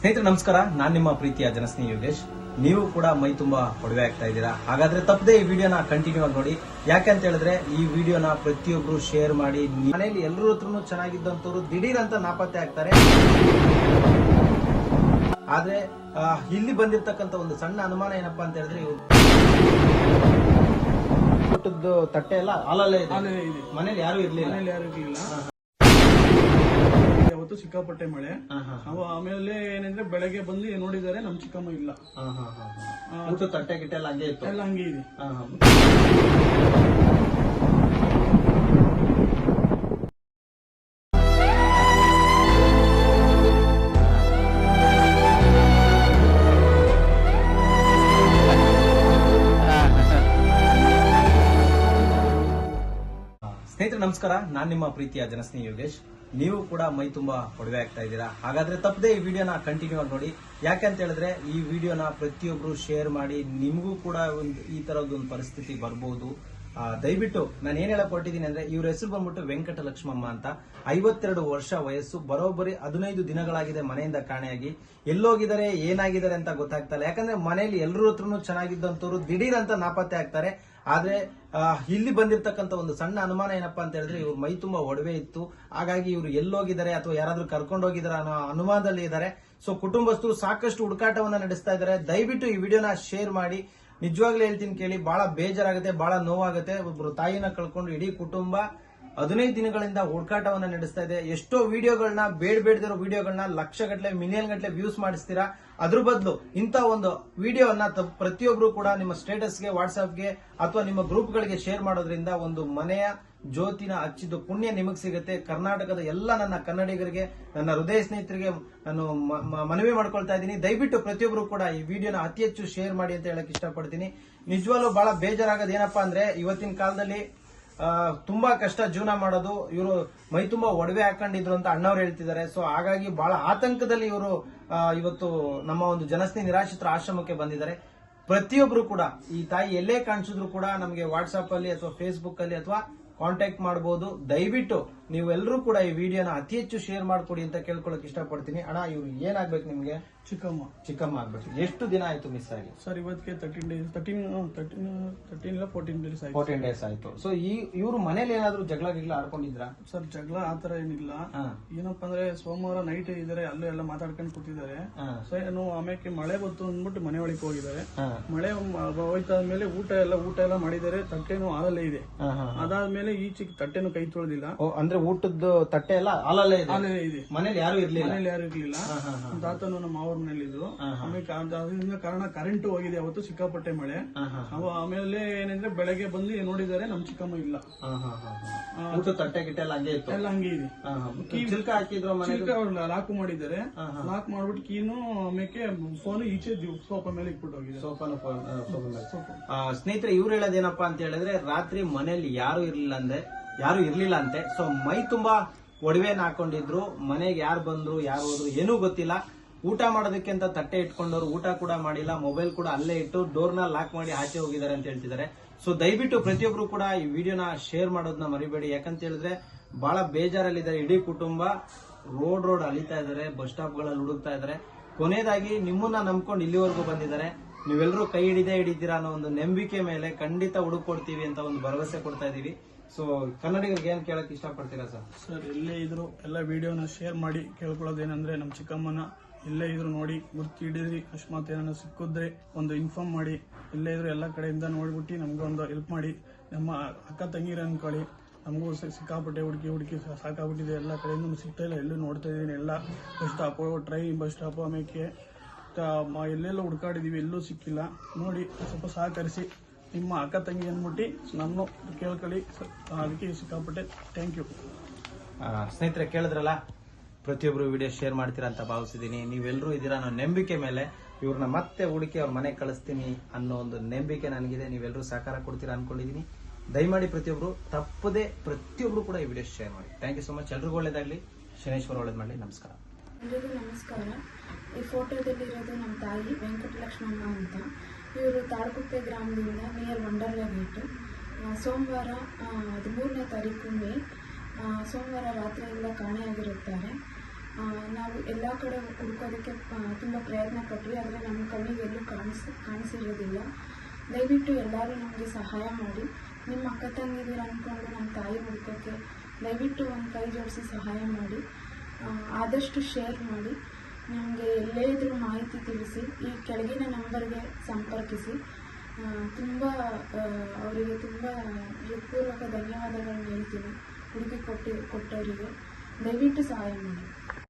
ಸ್ನೇಹಿತರೆ ನಮಸ್ಕಾರ. ನಾನು ನಿಮ್ಮ ಪ್ರೀತಿಯ ಜನಸ್ನೇಹಿ ಯೋಗೇಶ್. ನೀವು ಕೂಡ ಮೈ ತುಂಬಾ ಒಡವೆ ಆಗ್ತಾ ಇದ್ದೀರಾ? ಹಾಗಾದ್ರೆ ತಪ್ಪದೆ ಈ ವಿಡಿಯೋನ ಕಂಟಿನ್ಯೂ ಆಗಿ ನೋಡಿ. ಯಾಕೆ ಅಂತ ಹೇಳಿದ್ರೆ ಈ ವಿಡಿಯೋನ ಪ್ರತಿಯೊಬ್ರು ಶೇರ್ ಮಾಡಿ ಮನೆಯಲ್ಲಿ ಎಲ್ಲರೂ ಹತ್ರನು ಚೆನ್ನಾಗಿದ್ದಂತವ್ರು ದಿಢೀರ್ ಅಂತ ನಾಪತ್ತೆ ಆಗ್ತಾರೆ. ಆದ್ರೆ ಇಲ್ಲಿ ಬಂದಿರತಕ್ಕಂತ ಒಂದು ಸಣ್ಣ ಅನುಮಾನ ಏನಪ್ಪಾ ಅಂತ ಹೇಳಿದ್ರೆ ತಟ್ಟೆ ಎಲ್ಲ ಹಾಲಲ್ಲೇ ಇದೆ. ಮನೇಲಿ ಯಾರು ಇರ್ಲಿಲ್ಲ. ಅವತ್ತು ಸಿಕ್ಕಾಪಟ್ಟೆ ಮಳೆ. ಅವ ಆಮೇಲೆ ಏನಂದ್ರೆ ಬೆಳಗ್ಗೆ ಬಂದು ನೋಡಿದಾರೆ ನಮ್ ಚಿಕ್ಕಮ್ಮ ಇಲ್ಲ. ಹಾ, ಹಾ, ಹಾ, ಹಾ. ಊಟದ ತಟ್ಟೆ ಗಿಟ್ಟೆ ಎಲ್ಲ ಹಂಗೆ ಇತ್ತು? ಎಲ್ಲ ಹಂಗೆ ಇದೆ. ಸ್ನೇಹಿತರೆ ನಮಸ್ಕಾರ. ನಾನು ನಿಮ್ಮ ಪ್ರೀತಿಯ ಜನಸ್ನೇಹಿ ಯೋಗೇಶ್. ನೀವು ಕೂಡ ಮೈ ತುಂಬಾ ಕೊಡುಗೆ ಆಗ್ತಾ ಇದ್ದೀರಾ? ಹಾಗಾದ್ರೆ ತಪ್ಪದೆ ಈ ವಿಡಿಯೋನ ಕಂಟಿನ್ಯೂ ಆಗಿ ನೋಡಿ. ಯಾಕೆ ಅಂತ ಹೇಳಿದ್ರೆ, ಈ ವಿಡಿಯೋನ ಪ್ರತಿಯೊಬ್ರು ಶೇರ್ ಮಾಡಿ ನಿಮಗೂ ಕೂಡ ಒಂದು ಈ ತರದ್ದು ಒಂದು ಪರಿಸ್ಥಿತಿ ಬರ್ಬೋದು. ದಯವಿಟ್ಟು ನಾನು ಏನ್ ಹೇಳಕ್ ಹೊರಟಿದ್ದೀನಿ ಅಂದ್ರೆ, ಇವ್ರ ಹೆಸರು ಬಂದ್ಬಿಟ್ಟು ವೆಂಕಟ ಲಕ್ಷ್ಮಮ್ಮ ಅಂತ. ಐವತ್ತೆರಡು ವರ್ಷ ವಯಸ್ಸು, ಬರೋಬ್ಬರಿ ಹದಿನೈದು ದಿನಗಳಾಗಿದೆ ಮನೆಯಿಂದ ಕಾಣೆಯಾಗಿ. ಎಲ್ಲೋಗಿದ್ದಾರೆ, ಏನಾಗಿದ್ದಾರೆ ಅಂತ ಗೊತ್ತಾಗ್ತಾ ಇಲ್ಲ. ಯಾಕಂದ್ರೆ ಮನೆಯಲ್ಲಿ ಎಲ್ಲರ ಹತ್ರನು ಚೆನ್ನಾಗಿದ್ದಂತವ್ರು ದಿಢೀರ್ ಅಂತ ನಾಪತ್ತೆ ಆಗ್ತಾರೆ. ಆದ್ರೆ ಇಲ್ಲಿ ಬಂದಿರತಕ್ಕಂತ ಒಂದು ಸಣ್ಣ ಅನುಮಾನ ಏನಪ್ಪಾ ಅಂತ ಹೇಳಿದ್ರೆ, ಇವ್ರ ಮೈ ತುಂಬಾ ಒಡವೆ ಇತ್ತು. ಹಾಗಾಗಿ ಇವ್ರು ಎಲ್ಲೋಗಿದ್ದಾರೆ ಅಥವಾ ಯಾರಾದ್ರೂ ಕರ್ಕೊಂಡು ಹೋಗಿದಾರ ಅನ್ನೋ ಅನುಮಾನದಲ್ಲಿ ಇದ್ದಾರೆ. ಸೊ ಕುಟುಂಬಸ್ಥರು ಸಾಕಷ್ಟು ಹುಡುಕಾಟವನ್ನ ನಡೆಸ್ತಾ ಇದ್ದಾರೆ. ದಯವಿಟ್ಟು ಈ ವಿಡಿಯೋನ ಶೇರ್ ಮಾಡಿ. ನಿಜವಾಗ್ಲೂ ಹೇಳ್ತೀನಿ ಕೇಳಿ ಬಹಳ ಬೇಜಾರಾಗುತ್ತೆ ಬಹಳ ನೋವಾಗುತ್ತೆ. ಒಬ್ರು ತಾಯಿನ ಕಳ್ಕೊಂಡು ಇಡೀ ಕುಟುಂಬ ಹದಿನೈದು ದಿನಗಳಿಂದ ಹುಡುಕಾಟವನ್ನ ನಡೆಸ್ತಾ ಇದೆ. ಎಷ್ಟೋ ವಿಡಿಯೋಗಳನ್ನ ಬೇಡ ಬೇಡದಿರೋ ವಿಡಿಯೋಗಳನ್ನ ಲಕ್ಷ ಗಟ್ಟಲೆ ಮಿಲಿಯನ್ ಗಟ್ಟಲೆ ವ್ಯೂಸ್ ಮಾಡಿಸ್ತೀರಾ? ಅದ್ರ ಬದಲು ಇಂಥ ಒಂದು ವಿಡಿಯೋನ ಪ್ರತಿಯೊಬ್ರು ಕೂಡ ನಿಮ್ಮ ಸ್ಟೇಟಸ್ಗೆ ವಾಟ್ಸ್ಆಪ್ಗೆ ಅಥವಾ ನಿಮ್ಮ ಗ್ರೂಪ್ಗಳಿಗೆ ಶೇರ್ ಮಾಡೋದ್ರಿಂದ ಒಂದು ಮನೆಯ ಜ್ಯೋತಿನ ಹಚ್ಚಿದ್ದು ಪುಣ್ಯ ನಿಮಗೆ ಸಿಗುತ್ತೆ. ಕರ್ನಾಟಕದ ಎಲ್ಲ ನನ್ನ ಕನ್ನಡಿಗರಿಗೆ, ನನ್ನ ಹೃದಯ ಸ್ನೇಹಿತರಿಗೆ ನಾನು ಮನವಿ ಮಾಡ್ಕೊಳ್ತಾ ಇದ್ದೀನಿ. ದಯವಿಟ್ಟು ಪ್ರತಿಯೊಬ್ಬರು ಕೂಡ ಈ ವಿಡಿಯೋನ ಅತಿ ಹೆಚ್ಚು ಶೇರ್ ಮಾಡಿ ಅಂತ ಹೇಳಕ್ ಇಷ್ಟಪಡ್ತೀನಿ. ನಿಜವಾಗ್ಲೂ ಬಹಳ ಬೇಜಾರಾಗೋದು ಏನಪ್ಪಾ ಅಂದ್ರೆ, ಇವತ್ತಿನ ಕಾಲದಲ್ಲಿ ತುಂಬಾ ಕಷ್ಟ ಜೀವನ ಮಾಡೋದು. ಇವರು ಮೈ ತುಂಬಾ ಒಡವೆ ಹಾಕೊಂಡಿದ್ರು ಅಂತ ಅಣ್ಣವ್ರು ಹೇಳ್ತಿದ್ದಾರೆ. ಸೊ ಹಾಗಾಗಿ ಬಹಳ ಆತಂಕದಲ್ಲಿ ಇವರು ಇವತ್ತು ನಮ್ಮ ಒಂದು ಜನಸ್ನೇಹಿ ನಿರಾಶ್ರಿತರ ಆಶ್ರಮಕ್ಕೆ ಬಂದಿದ್ದಾರೆ. ಪ್ರತಿಯೊಬ್ರು ಕೂಡ, ಈ ತಾಯಿ ಎಲ್ಲೇ ಕಾಣಿಸಿದ್ರು ಕೂಡ ನಮಗೆ ವಾಟ್ಸ್ಆಪ್ ಅಲ್ಲಿ ಅಥವಾ ಫೇಸ್ಬುಕ್ ಅಲ್ಲಿ ಅಥವಾ ಕಾಂಟ್ಯಾಕ್ಟ್ ಮಾಡಬಹುದು ದಯವಿಟ್ಟು ನೀವೆಲ್ಲರೂ ಕೂಡ ಈ ವಿಡಿಯೋನ ಅತಿ ಹೆಚ್ಚು ಶೇರ್ ಮಾಡ್ಕೊಡಿ ಅಂತ ಕೇಳ್ಕೊಳಕ್ ಇಷ್ಟಪಡ್ತೀನಿ. ಅಣ್ಣ, ಇವ್ರು ಏನಾಗ್ಬೇಕು ನಿಮ್ಗೆ? ಚಿಕ್ಕಮ್ಮ. ಚಿಕ್ಕಮ್ಮ ಆಗ್ಬಿಟ್ಟು ಎಷ್ಟು ದಿನ ಆಯ್ತು ಮಿಸ್ ಆಗಿ? ಸರ್ ಇವತ್ತಿಗೆ thirteen days thirteen thirteen thirteen ಇಲ್ಲ ಫೋರ್ಟೀನ್ ಡೇಸ್ ಆಯ್ತು. ಫೋರ್ಟೀನ್ ಡೇಸ್ ಆಯ್ತು. ಸೊ ಈ ಇವ್ರು ಮನೇಲಿ ಏನಾದ್ರು ಜಗಳ ಗಿಗ್ಲ ಆಡ್ಕೊಂಡಿದ್ರಾ? ಸರ್ ಜಗಳ ಆತರ ಏನಿಲ್ಲ. ಹಾ. ಏನಪ್ಪಾ ಅಂದ್ರೆ ಸೋಮವಾರ ನೈಟ್ ಇದಾರೆ ಅಲ್ಲೂ ಎಲ್ಲ ಮಾತಾಡ್ಕೊಂಡು ಕೂತಿದ್ದಾರೆ. ಹಾ. ಸೊ ಏನು ಆಮೇಲೆ ಮಳೆ ಬಂತು ಅಂದ್ಬಿಟ್ಟು ಮನೆ ಒಳಗೆ ಹೋಗಿದ್ದಾರೆ. ಹಾ. ಮಳೆ ಮ- ಹೋಯ್ತಾದ್ಮೇಲೆ ಊಟ ಎಲ್ಲ ಊಟ ಎಲ್ಲ ಮಾಡಿದ್ದಾರೆ. ತಟ್ಟೆನೂ ಹಾಲಲ್ಲೇ ಇದೆ. ಹಾ, ಹಾ. ಅದಾದ್ಮೇಲೆ ಈಚೆಗೆ ತಟ್ಟೆನೂ ಕೈ ತೊಳೆದಿಲ್ಲ. ಓ, ಅಂದ್ರೆ ಊಟದ್ದು ತಟ್ಟೆ ಎಲ್ಲ ಹಾಲಲ್ಲೇ ಇದೆ? ಹಾಲೇ ಇದೆ. ಮನೇಲಿ ಯಾರು ಇರ್ಲಿಲ್ಲ? ಮನೇಲಿ ಯಾರು ಇರ್ಲಿಲ್ಲ. ಹಾ, ಹಾ, ಹಾ. ನಮ್ಮ ತಾತನು ನಮ್ಮ ಮಾವರ ಮನೇಲಿ ಹಾ. ಆಮೇಲೆ ಅದರಿಂದ ಕಾರಣ ಕರೆಂಟ್ ಹೋಗಿದೆ ಅವತ್ತು ಸಿಕ್ಕಾಪಟ್ಟೆ ಮಳೆ. ಆಮೇಲೆ ಏನಂದ್ರೆ ಬೆಳಗ್ಗೆ ಬಂದು ನೋಡಿದಾರೆ ನಮ್ ಚಿಕ್ಕಮ್ಮ ಇಲ್ಲ. ಊಟದ ತಟ್ಟೆ ಗಿಟ್ಟೆ ಎಲ್ಲ ಹಂಗೆ ಇತ್ತು? ಎಲ್ಲ ಹಂಗೆ ಇದೆ. ಚಿಲ್ಕ ಹಾಕಿದ್ರು ಲಾಕ್ ಮಾಡಿದ್ದಾರೆ. ಲಾಕ್ ಮಾಡ್ಬಿಟ್ಟು ಕೀನು ಆಮೇಲೆ ಫೋನ್ ಈಚೆ ಸೋಫಾ ಮೇಲೆ ಇಟ್ಬಿಟ್ಟು ಹೋಗಿದೆ. ಸೋಫಾನು ಫೋನ್- ಆ, ಸ್ನೇಹಿತರೆ ಇವ್ರು ಹೇಳೋದೇನಪ್ಪಾ ಅಂತ ಹೇಳಿದ್ರೆ ರಾತ್ರಿ ಮನೆಯಲ್ಲಿ ಯಾರು ಇರ್ಲಿಲ್ಲ ಅಂದ್ರೆ ಯಾರು ಇರ್ಲಿಲ್ಲ ಅಂತೆ. ಸೊ ಮೈ ತುಂಬಾ ಒಡವೆನ ಹಾಕೊಂಡಿದ್ರು. ಮನೆಗೆ ಯಾರು ಬಂದ್ರು ಯಾರು ಹೋದ್ರು ಏನೂ ಗೊತ್ತಿಲ್ಲ. ಊಟ ಮಾಡೋದಕ್ಕೆ ಅಂತ ತಟ್ಟೆ ಇಟ್ಕೊಂಡವ್ರು ಊಟ ಕೂಡ ಮಾಡಿಲ್ಲ ಮೊಬೈಲ್ ಕೂಡ ಅಲ್ಲೇ ಇಟ್ಟು ಡೋರ್ನ ಲಾಕ್ ಮಾಡಿ ಆಚೆ ಹೋಗಿದ್ದಾರೆ ಅಂತ ಹೇಳ್ತಿದ್ದಾರೆ. ಸೊ ದಯವಿಟ್ಟು ಪ್ರತಿಯೊಬ್ರು ಕೂಡ ಈ ವಿಡಿಯೋನ ಶೇರ್ ಮಾಡೋದನ್ನ ಮರಿಬೇಡಿ. ಯಾಕಂತ ಹೇಳಿದ್ರೆ ಬಹಳ ಬೇಜಾರಲ್ಲಿದ್ದಾರೆ. ಇಡೀ ಕುಟುಂಬ ರೋಡ್ ರೋಡ್ ಅಳಿತಾ ಇದ್ದಾರೆ ಬಸ್ ಸ್ಟಾಪ್ಗಳಲ್ಲಿ ಹುಡುಕ್ತಾ ಇದ್ದಾರೆ. ಕೊನೆಯದಾಗಿ ನಿಮ್ಮನ್ನ ನಂಬ್ಕೊಂಡು ಇಲ್ಲಿವರೆಗೂ ಬಂದಿದ್ದಾರೆ. ನೀವೆಲ್ಲರೂ ಕೈ ಹಿಡಿದೇ ಹಿಡಿತೀರಾ ಅನ್ನೋ ಒಂದು ನಂಬಿಕೆ ಮೇಲೆ ಖಂಡಿತ ಹುಡುಕೊಡ್ತೀವಿ ಅಂತ ಒಂದು ಭರವಸೆ ಕೊಡ್ತಾ ಇದೀವಿ. ಸೊ ಕನ್ನಡಿಗರಿಗೆ ಏನ್ ಕೇಳಕ್ ಇಷ್ಟಪಡ್ತೀರಾ ಸರ್? ಸರ್ ಎಲ್ಲೇ ಇದ್ರು ಎಲ್ಲ ವಿಡಿಯೋನ ಶೇರ್ ಮಾಡಿ ಕೇಳ್ಕೊಳ್ಳೋದೇನಂದ್ರೆ ನಮ್ಮ ಚಿಕ್ಕಮ್ಮನ ಎಲ್ಲೇ ಇದ್ರು ನೋಡಿ, ಗುರ್ತು ಹಿಡಿದ್ರಿ, ಅಕಸ್ಮಾತ್ ಏನಾರ ಸಿಕ್ಕಿದ್ರೆ ಒಂದು ಇನ್ಫಾರ್ಮ್ ಮಾಡಿ. ಇಲ್ಲೇ ಇದ್ರು ಎಲ್ಲ ಕಡೆಯಿಂದ ನೋಡ್ಬಿಟ್ಟು ನಮ್ಗೆ ಒಂದು ಹೆಲ್ಪ್ ಮಾಡಿ. ನಮ್ಮ ಅಕ್ಕ ತಂಗಿರ ಅನ್ಕೊಳ್ಳಿ ನಮಗೂ ಸಿಕ್ಕಾಪಟ್ಟೆ ಹುಡುಕಿ ಹುಡುಕಿ ಸಾಕಾಗ್ಬಿಟ್ಟಿದೆ. ಎಲ್ಲ ಕಡೆಯಿಂದ ಸಿಗ್ತಾ ಇಲ್ಲ, ಎಲ್ಲೂ ನೋಡ್ತಾ ಇದ್ದೀನಿ. ಎಲ್ಲ bus stop train bus stop ಆಮೇಲೆ ಎಲ್ಲೆಲ್ಲ ಹುಡ್ಕಾಡಿದ್ದೀವಿ ಎಲ್ಲೂ ಸಿಕ್ಕಿಲ್ಲ. ನೋಡಿ, ಸ್ವಲ್ಪ ಸಹಕರಿಸಿ ನಿಮ್ಮ ಅಕ್ಕ ತಂಗಿ ಅಂದ್ಬಿಟ್ಟು ನಾನು ಕೇಳ್ಕೊಳ್ಳಿ. ಅದಕ್ಕೆ ಸಿಕ್ಕಾಪಟ್ಟೆ ಥ್ಯಾಂಕ್ ಯು ಸ್ನೇಹಿತರೆ, ಕೇಳಿದ್ರಲ್ಲ? ಪ್ರತಿಯೊಬ್ರು ವಿಡಿಯೋ ಶೇರ್ ಮಾಡ್ತೀರಾ ಅಂತ ಭಾವಿಸಿದ್ದೀನಿ ನೀವೆಲ್ಲರೂ ಇದೀರಾ ಅನ್ನೋ ನಂಬಿಕೆ ಮೇಲೆ ಇವ್ರನ್ನ ಮತ್ತೆ ಹುಡುಕಿ ಅವ್ರ ಮನೆಗೆ ಕಳಿಸ್ತೀನಿ ಅನ್ನೋ ಒಂದು ನಂಬಿಕೆ ನನಗಿದೆ. ನೀವೆಲ್ಲರೂ ಸಹಕಾರ ಕೊಡ್ತೀರಾ ಅನ್ಕೊಂಡಿದ್ದೀನಿ ದಯಮಾಡಿ ಪ್ರತಿಯೊಬ್ಬರು ತಪ್ಪದೇ ಪ್ರತಿಯೊಬ್ಬರು ಕೂಡ ಈ ವಿಡಿಯೋ ಶೇರ್ ಮಾಡಿ. ಥ್ಯಾಂಕ್ ಯು ಸೊ ಮಚ್ ಎಲ್ರಿಗೂ ಒಳ್ಳೇದಾಗಲಿ. ಶನೇಶ್ವರ ಒಳ್ಳೇದು ಮಾಡಲಿ. ನಮಸ್ಕಾರ. ಎಲ್ರಿಗೂ ನಮಸ್ಕಾರ. ಈ ಫೋಟೋದಲ್ಲಿರೋದು ನಮ್ಮ ತಾಯಿ ವೆಂಕಟಲಕ್ಷ್ಮಮ್ಮ ಅಂತ. ಇವರು ತಾಳಗುಪ್ಪೆ ಗ್ರಾಮದಿಂದ ನಿಯರ್ ವಂಡರ್ಲಾ ಆ, ಸೋಮವಾರ ಹದಿಮೂರನೇ ತಾರೀಕು ಮೇ ಸೋಮವಾರ ರಾತ್ರಿಯಿಂದ ಕಾಣೆಯಾಗಿರುತ್ತಾರೆ. ನಾವು ಎಲ್ಲ ಕಡೆ ಹುಡುಕೋದಕ್ಕೆ ತುಂಬ ಪ್ರಯತ್ನ ಪಟ್ವಿ, ಆದರೆ ನಮ್ಮ ಕಣ್ಣಿಗೆ ಎಲ್ಲೂ ಕಾಣಿಸ್, ಕಾಣಿಸಿರೋದಿಲ್ಲ. ದಯವಿಟ್ಟು ಎಲ್ಲರೂ ನಮಗೆ ಸಹಾಯ ಮಾಡಿ. ನಿಮ್ಮ ಅಕ್ಕ ತಂಗಿದೀರ ಅಂದ್ಕೊಂಡು ನಮ್ಮ ತಾಯಿ ಹುಡುಕೋಕ್ಕೆ ದಯವಿಟ್ಟು ಒಂದು ಕೈ ಜೋಡಿಸಿ ಸಹಾಯ ಮಾಡಿ. ಆದಷ್ಟು ಶೇರ್ ಮಾಡಿ. ನಮಗೆ ಎಲ್ಲೇ ಇದ್ರೂ ಮಾಹಿತಿ ತಿಳಿಸಿ, ಈ ಕೆಳಗಿನ ನಂಬರ್ಗೆ ಸಂಪರ್ಕಿಸಿ. ತುಂಬ ಅವರಿಗೆ ತುಂಬ ಹೃತ್ಪೂರ್ವಕ ಧನ್ಯವಾದಗಳನ್ನ ಹೇಳ್ತೀನಿ. ಹುಡುಕಿ ಕೊಟ್ಟು ಕೊಟ್ಟವರಿಗೆ ದಯವಿಟ್ಟು ಸಹಾಯ ಮಾಡಿ